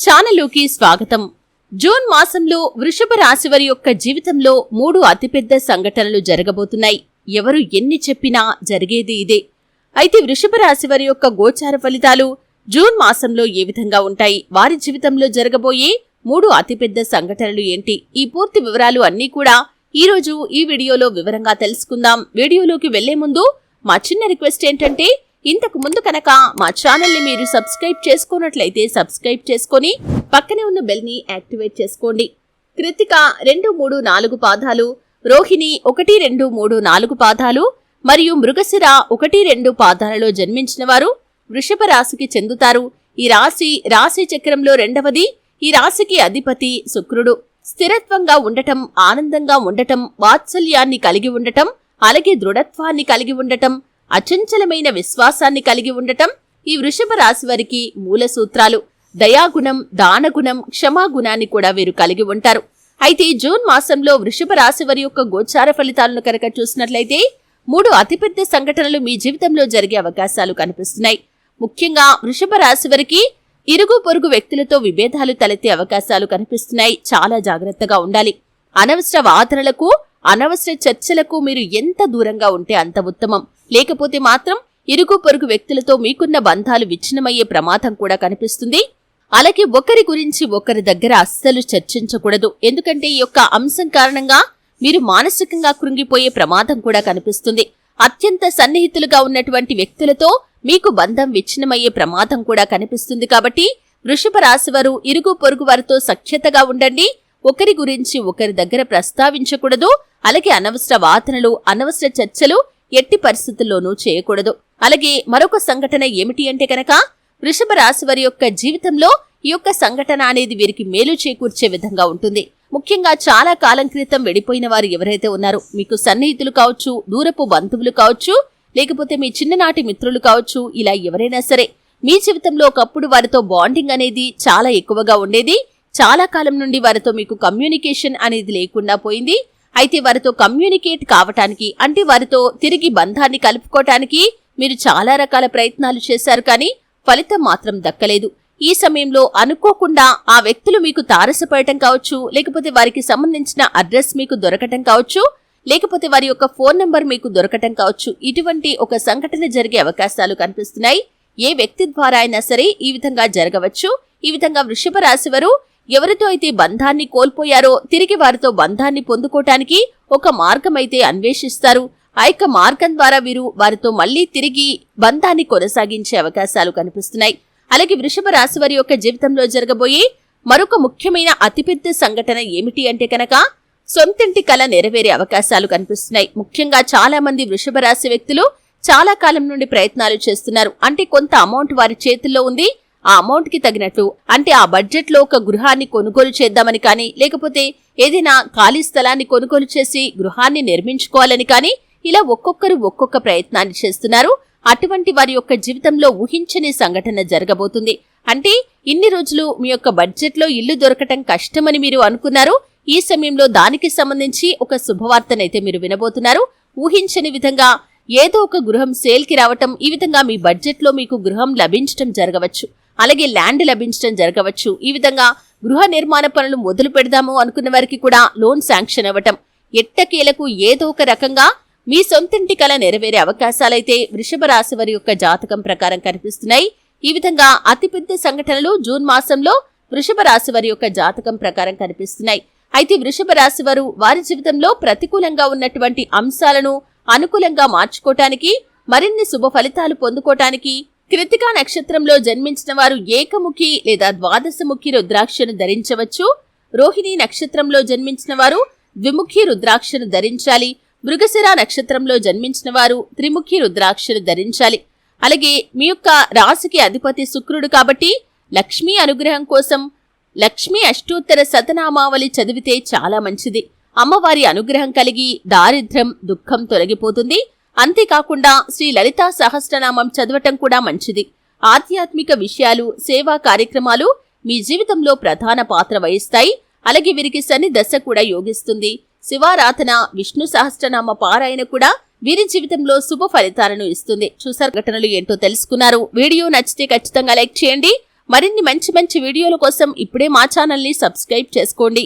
ఛానల్లోకి స్వాగతం. జూన్ మాసంలో వృషభ రాశి వారి యొక్క జీవితంలో మూడు అతిపెద్ద సంఘటనలు జరగబోతున్నాయి. ఎవరు ఎన్ని చెప్పినా జరిగేది ఇదే. అయితే వృషభ రాశి వారి యొక్క గోచార ఫలితాలు జూన్ మాసంలో ఏ విధంగా ఉంటాయి? వారి జీవితంలో జరగబోయే మూడు అతిపెద్ద సంఘటనలు ఏంటి? ఈ పూర్తి వివరాలు అన్నీ కూడా ఈరోజు ఈ వీడియోలో వివరంగా తెలుసుకుందాం. వీడియోలోకి వెళ్ళే ముందు మా చిన్న రిక్వెస్ట్ ఏంటంటే ఇంతకు ముందు కనుక మా ఛానల్ని మీరు సబ్స్క్రైబ్ చేసుకున్నట్లయితే సబ్స్క్రైబ్ చేసుకొని పక్కనే ఉన్న బెల్ని యాక్టివేట్ చేసుకోండి. కృతిక రెండు మూడు నాలుగు పాదాలు రోహిణి ఒకటి రెండు మూడు నాలుగు పాదాలు మరియు మృగశిర ఒకటి రెండు పాదాలలో జన్మించిన వారు వృషభ రాశికి చెందుతారు. ఈ రాశి రాశి చక్రంలో రెండవది ఈ రాశికి అధిపతి శుక్రుడు. స్థిరత్వంగా ఉండటం ఆనందంగా ఉండటం వాత్సల్యాన్ని కలిగి ఉండటం అలాగే దృఢత్వాన్ని కలిగి ఉండటం అచంచలమైన విశ్వాసాన్ని కలిగి ఉండటం ఈ వృషభ రాశి వారికి మూల సూత్రాలు. దయాగుణం దానగుణం క్షమాగుణాన్ని కూడా వీరు కలిగి ఉంటారు. అయితే జూన్ మాసంలో వృషభ రాశి వారి యొక్క గోచార ఫలితాలను కనుక చూసినట్లయితే మూడు అతిపెద్ద సంఘటనలు మీ జీవితంలో జరిగే అవకాశాలు కనిపిస్తున్నాయి. ముఖ్యంగా వృషభ రాశి వారికి ఇరుగు పొరుగు వ్యక్తులతో విభేదాలు తలెత్తే అవకాశాలు కనిపిస్తున్నాయి. చాలా జాగ్రత్తగా ఉండాలి. అనవసర వాదనలకు అనవసర చర్చలకు మీరు ఎంత దూరంగా ఉంటే అంత ఉత్తమం. లేకపోతే మాత్రం ఇరుగు పొరుగు వ్యక్తులతో మీకున్న బంధాలు విచ్ఛిన్నమయ్యే ప్రమాదం కూడా కనిపిస్తుంది. అలాగే ఒకరి గురించి ఒకరి దగ్గర అస్సలు చర్చించకూడదు. ఎందుకంటే ఈ యొక్క అంశం కారణంగా మీరు మానసికంగా కృంగిపోయే ప్రమాదం కూడా కనిపిస్తుంది. అత్యంత సన్నిహితులుగా ఉన్నటువంటి వ్యక్తులతో మీకు బంధం విచ్ఛిన్నమయ్యే ప్రమాదం కూడా కనిపిస్తుంది కాబట్టి వృషభ రాశివారు ఇరుగు పొరుగు వారితో సఖ్యతగా ఉండండి. ఒకరి గురించి ఒకరి దగ్గర ప్రస్తావించకూడదు అలాగే అనవసర వాదనలు అనవసర చర్చలు ఎట్టి పరిస్థితుల్లోనూ చేయకూడదు. అలాగే మరొక సంఘటన ఏమిటి అంటే కనుక వృషభ రాశి వారి యొక్క జీవితంలో ఈ యొక్క సంఘటన అనేది వీరికి మేలు చేకూర్చే విధంగా ఉంటుంది. ముఖ్యంగా చాలా కాలం క్రితం వెడిపోయిన వారు ఎవరైతే ఉన్నారో మీకు సన్నిహితులు కావచ్చు దూరపు బంధువులు కావచ్చు లేకపోతే మీ చిన్ననాటి మిత్రులు కావచ్చు ఇలా ఎవరైనా సరే మీ జీవితంలో ఒకప్పుడు వారితో బాండింగ్ అనేది చాలా ఎక్కువగా ఉండేది. చాలా కాలం నుండి వారితో మీకు కమ్యూనికేషన్ అనేది లేకుండా పోయింది. అయితే వారితో కమ్యూనికేట్ కావటానికి అంటే వారితో తిరిగి బంధాన్ని కలుపుకోవటానికి మీరు చాలా రకాల ప్రయత్నాలు చేశారు కానీ ఫలితం మాత్రం దక్కలేదు. ఈ సమయంలో అనుకోకుండా ఆ వ్యక్తులు మీకు తారసపడటం కావచ్చు లేకపోతే వారికి సంబంధించిన అడ్రస్ మీకు దొరకటం కావచ్చు లేకపోతే వారి యొక్క ఫోన్ నంబర్ మీకు దొరకటం కావచ్చు. ఇటువంటి ఒక సంఘటన జరిగే అవకాశాలు కనిపిస్తున్నాయి. ఏ వ్యక్తి ద్వారా అయినా సరే ఈ విధంగా జరగవచ్చు. ఈ విధంగా వృషభ రాశి వారు ఎవరితో అయితే బంధాన్ని కోల్పోయారో తిరిగి వారితో బంధాన్ని పొందుకోటానికి ఒక మార్గం అయితే అన్వేషిస్తారు. ఆ యొక్క మార్గం ద్వారా వీరు వారితో మళ్ళీ తిరిగి బంధాన్ని కొనసాగించే అవకాశాలు కనిపిస్తున్నాయి. అలాగే వృషభ రాశి వారి యొక్క జీవితంలో జరగబోయే మరొక ముఖ్యమైన అతిపెద్ద సంఘటన ఏమిటి అంటే కనుక సొంతింటి కళ నెరవేరే అవకాశాలు కనిపిస్తున్నాయి. ముఖ్యంగా చాలా మంది వృషభ రాశి వ్యక్తులు చాలా కాలం నుండి ప్రయత్నాలు చేస్తున్నారు. అంటే కొంత అమౌంట్ వారి చేతుల్లో ఉంది. ఆ అమౌంట్కి తగినట్లు. అంటే ఆ బడ్జెట్లో ఒక గృహాన్ని కొనుగోలు చేద్దామని కానీ లేకపోతే ఏదైనా ఖాళీ స్థలాన్ని కొనుగోలు చేసి గృహాన్ని నిర్మించుకోవాలని కానీ ఇలా ఒక్కొక్కరు ఒక్కొక్క ప్రయత్నాన్ని చేస్తున్నారు. అటువంటి వారి యొక్క జీవితంలో ఊహించని సంఘటన జరగబోతుంది. అంటే ఇన్ని రోజులు మీ యొక్క బడ్జెట్లో ఇల్లు దొరకటం కష్టమని మీరు అనుకున్నారు. ఈ సమయంలో దానికి సంబంధించి ఒక శుభవార్తనైతే మీరు వినబోతున్నారు. ఊహించని విధంగా ఏదో ఒక గృహం సేల్కి రావటం ఈ విధంగా మీ బడ్జెట్లో మీకు గృహం లభించటం జరగవచ్చు. అలాగే ల్యాండ్ లభించడం జరగవచ్చు. ఈ విధంగా గృహ నిర్మాణ పనులు మొదలు పెడదాము అనుకున్న వారికి కూడా లోన్ శాంక్షన్ అవ్వటం. ఎట్టకేలకు ఏదో ఒక రకంగా మీ సొంతింటి కల నెరవేరే అవకాశాలైతే వృషభ రాశి వారి యొక్క జాతకం ప్రకారం కనిపిస్తున్నాయి. ఈ విధంగా అతిపెద్ద సంఘటనలు జూన్ మాసంలో వృషభ రాశి వారి యొక్క జాతకం ప్రకారం కనిపిస్తున్నాయి. అయితే వృషభ రాశి వారు వారి జీవితంలో ప్రతికూలంగా ఉన్నటువంటి అంశాలను అనుకూలంగా మార్చుకోవటానికి మరిన్ని శుభ ఫలితాలు పొందుకోవటానికి కృతికా నక్షత్రంలో జన్మించిన వారు ఏకముఖి లేదా ద్వాదశముఖి రుద్రాక్షను ధరించవచ్చు. రోహిణి నక్షత్రంలో జన్మించిన వారు ద్విముఖి రుద్రాక్షను ధరించాలి. మృగశిర నక్షత్రంలో జన్మించిన వారు త్రిముఖి రుద్రాక్షను ధరించాలి. అలాగే మీ యొక్క రాశికి అధిపతి శుక్రుడు కాబట్టి లక్ష్మీ అనుగ్రహం కోసం లక్ష్మీ అష్టోత్తర శతనామావళి చదివితే చాలా మంచిది. అమ్మవారి అనుగ్రహం కలిగి దారిద్ర్యం దుఃఖం తొలగిపోతుంది. అంతేకాకుండా శ్రీ లలితా సహస్రనామం చదవటం కూడా మంచిది. ఆధ్యాత్మిక విషయాలు సేవా కార్యక్రమాలు మీ జీవితంలో ప్రధాన పాత్ర వహిస్తాయి. అలాగే వీరికి శని దశ కూడా యోగిస్తుంది. శివారాధన విష్ణు సహస్రనామ పారాయణ కూడా వీరి జీవితంలో శుభ ఫలితాలను ఇస్తుంది. చూసారు ఘటనలు ఏంటో తెలుసుకున్నారు. వీడియో నచ్చితే ఖచ్చితంగా లైక్ చేయండి. మరిన్ని మంచి మంచి వీడియోల కోసం ఇప్పుడే మా ఛానల్ని సబ్స్క్రైబ్ చేసుకోండి.